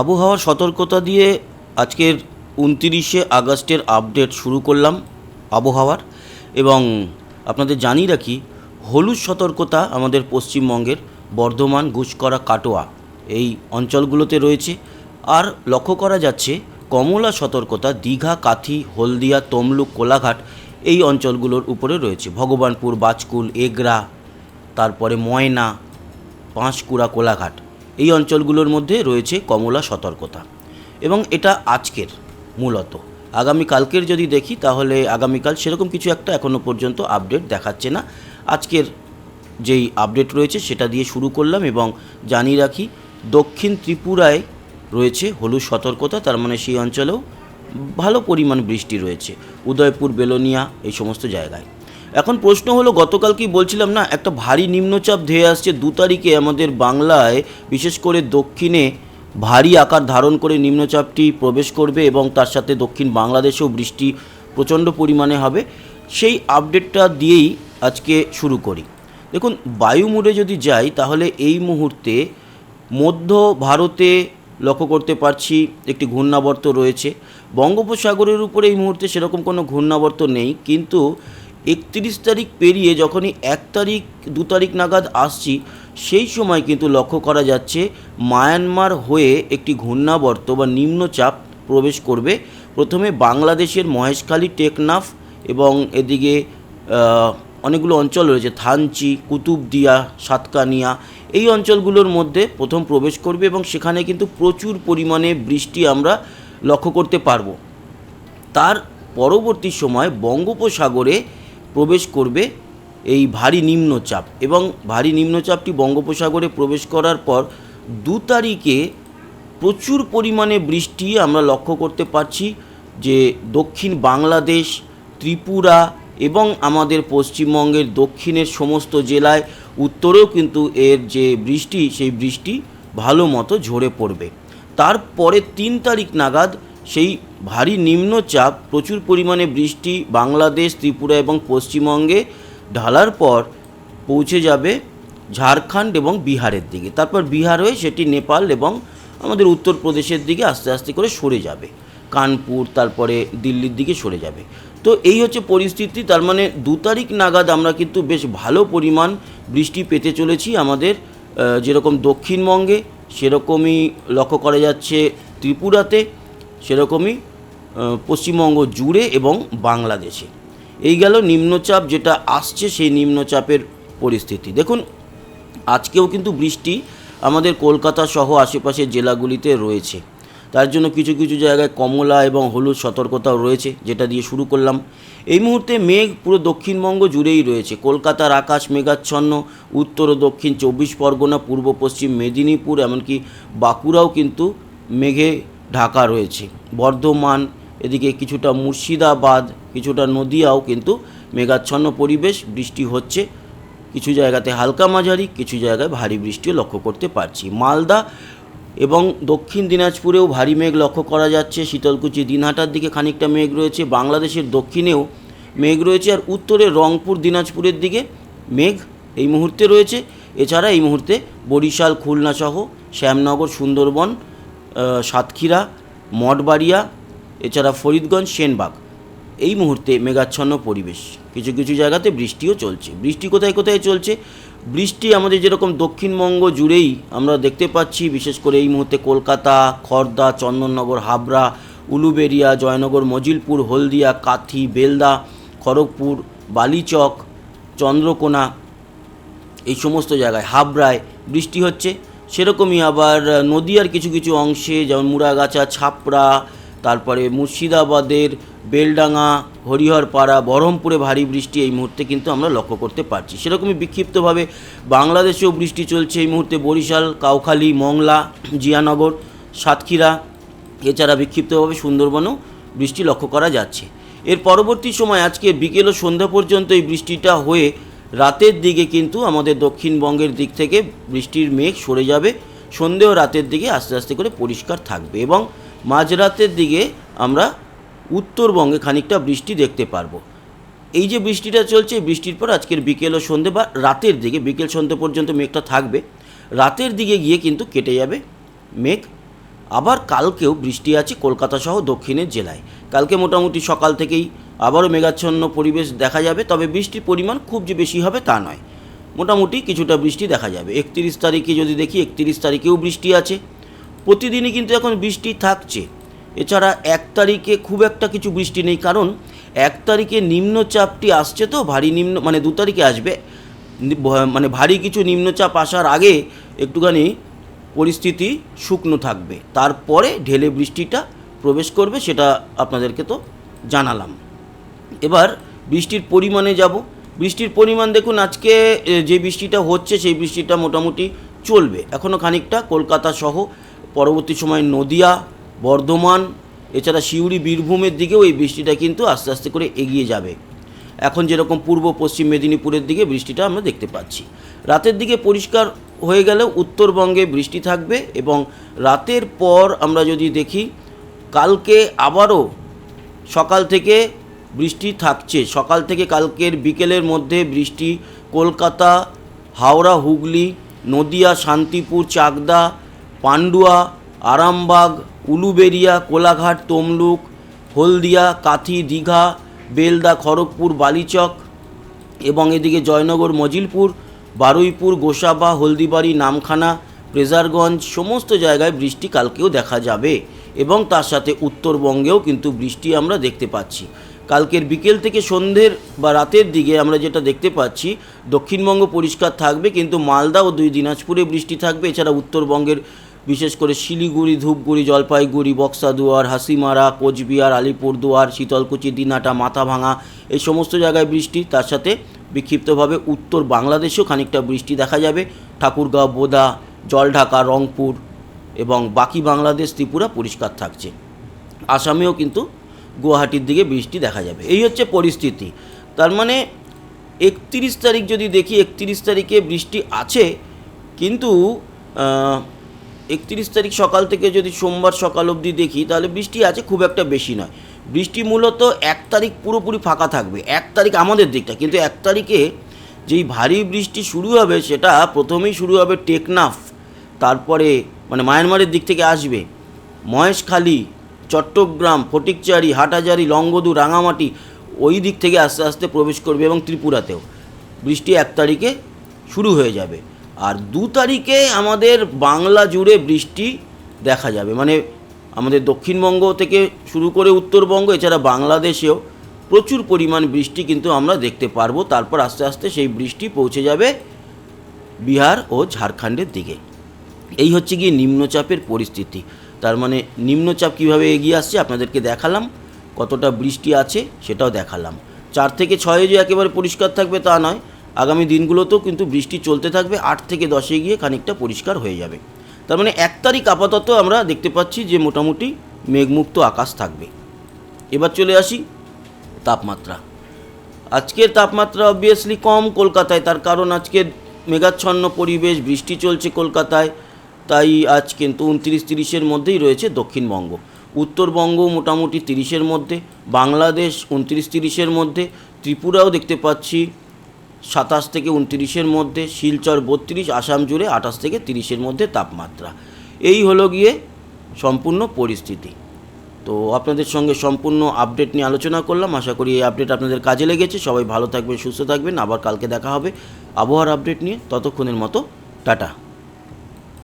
আবহাওয়ার সতর্কতা দিয়ে আজকের উনতিরিশে আগস্টের আপডেট শুরু করলাম আবহাওয়ার এবং আপনাদের জানিয়ে রাখি, হলুদ সতর্কতা আমাদের পশ্চিমবঙ্গের বর্ধমান গুসকরা কাটোয়া এই অঞ্চলগুলোতে রয়েছে। আর লক্ষ্য করা যাচ্ছে, কমলা সতর্কতা দীঘা, কাথি, হলদিয়া, তমলুক, কোলাঘাট এই অঞ্চলগুলোর উপরে রয়েছে। ভগবানপুর, বাজকুল, এগরা, তারপরে ময়না, পাঁশকুড়া, কোলাঘাট। এই অঞ্চলগুলোর মধ্যে রয়েছে কমলা সতর্কতা। এবং এটা আজকের মূলত। আগামী কালকের যদি দেখি, তাহলে আগামীকাল সেরকম কিছু একটা এখনও পর্যন্ত আপডেট দেখাচ্ছে না। আজকের যেই আপডেট রয়েছে, সেটা দিয়ে শুরু করলাম এবং জানিয়ে রাখি, দক্ষিণ ত্রিপুরায় রয়েছে হলুদ সতর্কতা, তার মানে সেই অঞ্চলেও ভালো পরিমাণ বৃষ্টি রয়েছে। উদয়পুর, বেলোনিয়া, এই সমস্ত জায়গায়। এখন প্রশ্ন হলো, গতকাল কি বলছিলাম না, একটা ভারী নিম্নচাপ ধেয়ে আসছে দু তারিখে আমাদের বাংলায়, বিশেষ করে দক্ষিণে ভারী আকার ধারণ করে নিম্নচাপটি প্রবেশ করবে এবং তার সাথে দক্ষিণ বাংলাদেশেও বৃষ্টি প্রচণ্ড পরিমাণে হবে। সেই আপডেটটা দিয়েই আজকে শুরু করি। দেখুন, বায়ু মোডে যদি যাই, তাহলে এই মুহূর্তে মধ্য ভারতে লক্ষ্য করতে পারছি একটি ঘূর্ণাবর্ত রয়েছে। বঙ্গোপসাগরের উপরে এই মুহূর্তে সেরকম কোনো ঘূর্ণাবর্ত নেই, কিন্তু একত্রিশ তারিখ পেরিয়ে যখনই এক তারিখ, দু তারিখ নাগাদ আসছি, সেই সময় কিন্তু লক্ষ্য করা যাচ্ছে মায়ানমার হয়ে একটি ঘূর্ণাবর্ত বা নিম্নচাপ প্রবেশ করবে। প্রথমে বাংলাদেশের মহেশখালী, টেকনাফ এবং এদিকে অনেকগুলো অঞ্চল রয়েছে, থানচি, কুতুবদিয়া, সাতকানিয়া। এই অঞ্চলগুলোর মধ্যে প্রথম প্রবেশ করবে এবং সেখানে কিন্তু প্রচুর পরিমাণে বৃষ্টি আমরা লক্ষ্য করতে পারব। তার পরবর্তী সময় বঙ্গোপসাগরে প্রবেশ করবে এই ভারী নিম্নচাপ এবং ভারী নিম্নচাপটি বঙ্গোপসাগরে প্রবেশ করার পর দু তারিখে প্রচুর পরিমাণে বৃষ্টি আমরা লক্ষ্য করতে পারছি যে দক্ষিণ বাংলাদেশ, ত্রিপুরা এবং আমাদের পশ্চিমবঙ্গের দক্ষিণের সমস্ত জেলায় উত্তরেও কিন্তু এর যে বৃষ্টি, সেই বৃষ্টি ভালো মতো ঝরে পড়বে। তারপরে তিন তারিখ নাগাদ সেই ভারী নিম্নচাপ প্রচুর পরিমাণে বৃষ্টি, বাংলাদেশ, ত্রিপুরা এবং পশ্চিমবঙ্গে ঢালার পর পৌঁছে যাবে ঝাড়খণ্ড এবং বিহারের দিকে। তারপর বিহার হয়ে সেটি নেপাল এবং আমাদের উত্তরপ্রদেশের দিকে আস্তে আস্তে করে সরে যাবে। কানপুর, তারপরে দিল্লির দিকে সরে যাবে। তো এই হচ্ছে পরিস্থিতি। তার মানে দু তারিখ নাগাদ আমরা কিন্তু বেশ ভালো পরিমাণ বৃষ্টি পেতে চলেছি আমাদের যেরকম দক্ষিণবঙ্গে, সেরকমই লক্ষ্য করা যাচ্ছে ত্রিপুরাতে। সেরকমই পশ্চিমবঙ্গ জুড়ে এবং বাংলাদেশে। এই গেল নিম্নচাপ যেটা আসছে সেই নিম্নচাপের পরিস্থিতি। দেখুন, আজকেও কিন্তু বৃষ্টি আমাদের কলকাতা সহ আশেপাশের জেলাগুলিতে রয়েছে। তার জন্য কিছু কিছু জায়গায় কমলা এবং হলুদ সতর্কতাও রয়েছে, যেটা দিয়ে শুরু করলাম। এই মুহূর্তে মেঘ পুরো দক্ষিণবঙ্গ জুড়েই রয়েছে। কলকাতার আকাশ মেঘাচ্ছন্ন, উত্তর ও দক্ষিণ চব্বিশ পরগনা, পূর্ব পশ্চিম মেদিনীপুর, এমনকি বাঁকুড়াও কিন্তু মেঘে ঢাকা রয়েছে। বর্ধমান, এদিকে কিছুটা মুর্শিদাবাদ, কিছুটা নদিয়াও কিন্তু মেঘাচ্ছন্ন পরিবেশ, বৃষ্টি হচ্ছে। কিছু জায়গাতে হালকা মাঝারি, কিছু জায়গায় ভারী বৃষ্টিও লক্ষ্য করতে পারছি। মালদা এবং দক্ষিণ দিনাজপুরেও ভারী মেঘ লক্ষ্য করা যাচ্ছে। শীতলকুচি, দিনহাটার দিকে খানিকটা মেঘ রয়েছে। বাংলাদেশের দক্ষিণেও মেঘ রয়েছে আর উত্তরে রংপুর, দিনাজপুরের দিকে মেঘ এই মুহূর্তে রয়েছে। এছাড়া এই মুহূর্তে বরিশাল, খুলনা সহ শ্যামনগর, সুন্দরবন সাতক্ষীরা, মঠবাড়িয়া, এছাড়া ফরিদগঞ্জ, সেনবাগ। এই মুহূর্তে মেঘাচ্ছন্ন পরিবেশ। কিছু কিছু জায়গাতে বৃষ্টিও চলছে। বৃষ্টি কোথায় কোথায় চলছে? বৃষ্টি আমাদের যেরকম দক্ষিণবঙ্গ জুড়েই আমরা দেখতে পাচ্ছি, বিশেষ করে এই মুহূর্তে কলকাতা, খর্দা, চন্দননগর, হাবড়া উলুবেরিয়া জয়নগর, মজিলপুর, হলদিয়া, কাথি, বেলদা, খড়গপুর, বালিচক, চন্দ্রকোনা, এই সমস্ত জায়গায়, হাবড়ায় বৃষ্টি হচ্ছে। সেরকমই আবার নদিয়ার কিছু কিছু অংশে, যেমন মুড়াগাছা, ছাপড়া, তারপরে মুর্শিদাবাদের বেলডাঙ্গা, হরিহরপাড়া, বহরমপুরে ভারী বৃষ্টি এই মুহূর্তে কিন্তু আমরা লক্ষ্য করতে পারছি। সেরকমই বিক্ষিপ্তভাবে বাংলাদেশেও বৃষ্টি চলছে এই মুহূর্তে বরিশাল, কাউখালী, মংলা, জিয়ানগর, সাতক্ষীরা। এছাড়া বিক্ষিপ্তভাবে সুন্দরবনেও বৃষ্টি লক্ষ্য করা যাচ্ছে। এর পরবর্তী সময়, আজকে বিকেল ও সন্ধ্যা পর্যন্ত এই বৃষ্টিটা হয়ে রাতের দিকে কিন্তু আমাদের দক্ষিণবঙ্গের দিক থেকে বৃষ্টির মেঘ সরে যাবে সন্ধে ও রাতের দিকে আস্তে আস্তে করে পরিষ্কার থাকবে এবং মাঝরাতের দিকে আমরা উত্তরবঙ্গে খানিকটা বৃষ্টি দেখতে পারব। এই যে বৃষ্টিটা চলছে বৃষ্টির পর আজকের বিকেল ও সন্ধে বা রাতের দিকে, বিকেল সন্ধে পর্যন্ত মেঘটা থাকবে, রাতের দিকে গিয়ে কিন্তু কেটে যাবে মেঘ। আবার কালকেও বৃষ্টি আছে কলকাতা সহ দক্ষিণের জেলায়। কালকে মোটামুটি সকাল থেকেই আবারও মেঘাচ্ছন্ন পরিবেশ দেখা যাবে, তবে বৃষ্টির পরিমাণ খুব যে বেশি হবে তা নয়। মোটামুটি কিছুটা বৃষ্টি দেখা যাবে। একত্রিশ তারিখে যদি দেখি, একত্রিশ তারিখেও বৃষ্টি আছে। প্রতিদিনই কিন্তু এখন বৃষ্টি থাকছে। এছাড়া এক তারিখে খুব একটা কিছু বৃষ্টি নেই, কারণ এক তারিখে নিম্নচাপটি আসছে তো, ভারী নিম্ন মানে দু তারিখে আসবে। মানে ভারী কিছু নিম্নচাপ আসার আগে একটুখানি পরিস্থিতি শুকনো থাকবে। তারপরে ঢেলে বৃষ্টিটা প্রবেশ করবে সেটা আপনাদেরকে তো জানালাম। এবার বৃষ্টির পরিমাণে যাব। বৃষ্টির পরিমাণ দেখুন, আজকে যে বৃষ্টিটা হচ্ছে সেই বৃষ্টিটা মোটামুটি চলবে। এখনও খানিকটা কলকাতা সহ পরবর্তী সময় নদিয়া, বর্ধমান, এছাড়া সিউড়ি, বীরভূমের দিকেও এই বৃষ্টিটা কিন্তু আস্তে আস্তে করে এগিয়ে যাবে। এখন যেরকম পূর্ব, পশ্চিম মেদিনীপুরের দিকে বৃষ্টিটা আমরা দেখতে পাচ্ছি। রাতের দিকে পরিষ্কার হয়ে গেলেও উত্তরবঙ্গে বৃষ্টি থাকবে এবং রাতের পর আমরা যদি দেখি, কালকে আবারও সকাল থেকে বৃষ্টি থাকছে। সকাল থেকে কালকের বিকেলের মধ্যে বৃষ্টি, কলকাতা, হাওড়া, হুগলি, নদিয়া, শান্তিপুর, চাকদা, পান্ডুয়া, আরামবাগ, উলুবেরিয়া, কোলাঘাট, তমলুক, হলদিয়া, কাথি, দীঘা, বেলদা, খড়গপুর, বালিচক এবং এদিকে জয়নগর, মজিলপুর বারুইপুর, গোসাবা, হলদিবাড়ি, নামখানা, প্রেজারগঞ্জ সমস্ত জায়গায় বৃষ্টি কালকেও দেখা যাবে এবং তার সাথে উত্তরবঙ্গেও কিন্তু বৃষ্টি আমরা দেখতে পাচ্ছি। কালকের বিকেল থেকে সন্ধ্যের বা রাতের দিকে আমরা যেটা দেখতে পাচ্ছি, দক্ষিণবঙ্গ পরিষ্কার থাকবে কিন্তু মালদা ও দুই দিনাজপুরে বৃষ্টি থাকবে। এছাড়া উত্তরবঙ্গের বিশেষ করে শিলিগুড়ি, ধূপগুড়ি, জলপাইগুড়ি, বক্সাদুয়ার, হাসিমারা, কোচবিহার, আলিপুরদুয়ার, শীতলকুচি দিনাটা মাথাভাঙা এই সমস্ত জায়গায় বৃষ্টি, তার সাথে বিক্ষিপ্তভাবে উত্তর বাংলাদেশেও খানিকটা বৃষ্টি দেখা যাবে। ঠাকুরগাঁও, বোদা, জলঢাকা, রংপুর এবং বাকি বাংলাদেশ, ত্রিপুরা পরিষ্কার থাকছে। আসামেও কিন্তু গুয়াহাটির দিকে বৃষ্টি দেখা যাবে। এই হচ্ছে পরিস্থিতি। তার মানে একত্রিশ তারিখ যদি দেখি, একত্রিশ তারিখে বৃষ্টি আছে, কিন্তু একত্রিশ তারিখ সকাল থেকে যদি সোমবার সকাল অবধি দেখি, তাহলে বৃষ্টি আছে খুব একটা বেশি নয়। বৃষ্টি মূলত এক তারিখ পুরোপুরি ফাঁকা থাকবে, এক তারিখ আমাদের দিকটা। কিন্তু এক তারিখে যেই ভারী বৃষ্টি শুরু হবে, সেটা প্রথমেই শুরু হবে টেকনাফ, তারপরে মানে মায়ানমারের দিক থেকে আসবে মহেশখালী, চট্টগ্রাম, ফটিকচারি হাটাজারি লংগদু রাঙামাটি, ওই দিক থেকে আস্তে আস্তে প্রবেশ করবে এবং ত্রিপুরাতেও। বৃষ্টি এক তারিখে শুরু হয়ে যাবে। আর দু তারিখে আমাদের বাংলা জুড়ে বৃষ্টি দেখা যাবে। মানে আমাদের দক্ষিণবঙ্গ থেকে শুরু করে উত্তরবঙ্গ, এছাড়া বাংলাদেশেও প্রচুর পরিমাণ বৃষ্টি কিন্তু আমরা দেখতে পারব। তারপর আস্তে আস্তে সেই বৃষ্টি পৌঁছে যাবে বিহার ও ঝাড়খণ্ডের দিকে। এই হচ্ছে গিয়ে নিম্নচাপের পরিস্থিতি। তার মানে নিম্নচাপ কীভাবে এগিয়ে আসছে আপনাদেরকে দেখালাম, কতটা বৃষ্টি আছে সেটাও দেখালাম। চার থেকে ছয়ে যে একেবারে পরিষ্কার থাকবে তা নয়, আগামী দিনগুলোতেও কিন্তু বৃষ্টি চলতে থাকবে, আট থেকে দশে গিয়ে খানিকটা পরিষ্কার হয়ে যাবে। তার মানে এক তারিখ আপাতত আমরা দেখতে পাচ্ছি যে মোটামুটি মেঘমুক্ত আকাশ থাকবে। এবার চলে আসি তাপমাত্রা। আজকের তাপমাত্রা অবভিয়াসলি কম কলকাতায়, তার কারণ আজকে মেঘাচ্ছন্ন পরিবেশ, বৃষ্টি চলছে কলকাতায়, তাই আজ কিন্তু উনত্রিশ তিরিশের মধ্যেই রয়েছে দক্ষিণবঙ্গ। উত্তরবঙ্গ মোটামুটি তিরিশের মধ্যে, বাংলাদেশ উনত্রিশ তিরিশের মধ্যে, ত্রিপুরাও দেখতে পাচ্ছি সাতাশ থেকে উনত্রিশের মধ্যে, শিলচর বত্রিশ, আসাম জুড়ে আঠাশ থেকে তিরিশের মধ্যে তাপমাত্রা। এই হলো গিয়ে সম্পূর্ণ পরিস্থিতি। তো আপনাদের সঙ্গে সম্পূর্ণ আপডেট নিয়ে আলোচনা করলাম। আশা করি এই আপডেট আপনাদের কাজে লেগেছে। সবাই ভালো থাকবেন, সুস্থ থাকবেন। আবার কালকে দেখা হবে আবহাওয়ার আপডেট নিয়ে। ততক্ষণের মতো, টাটা।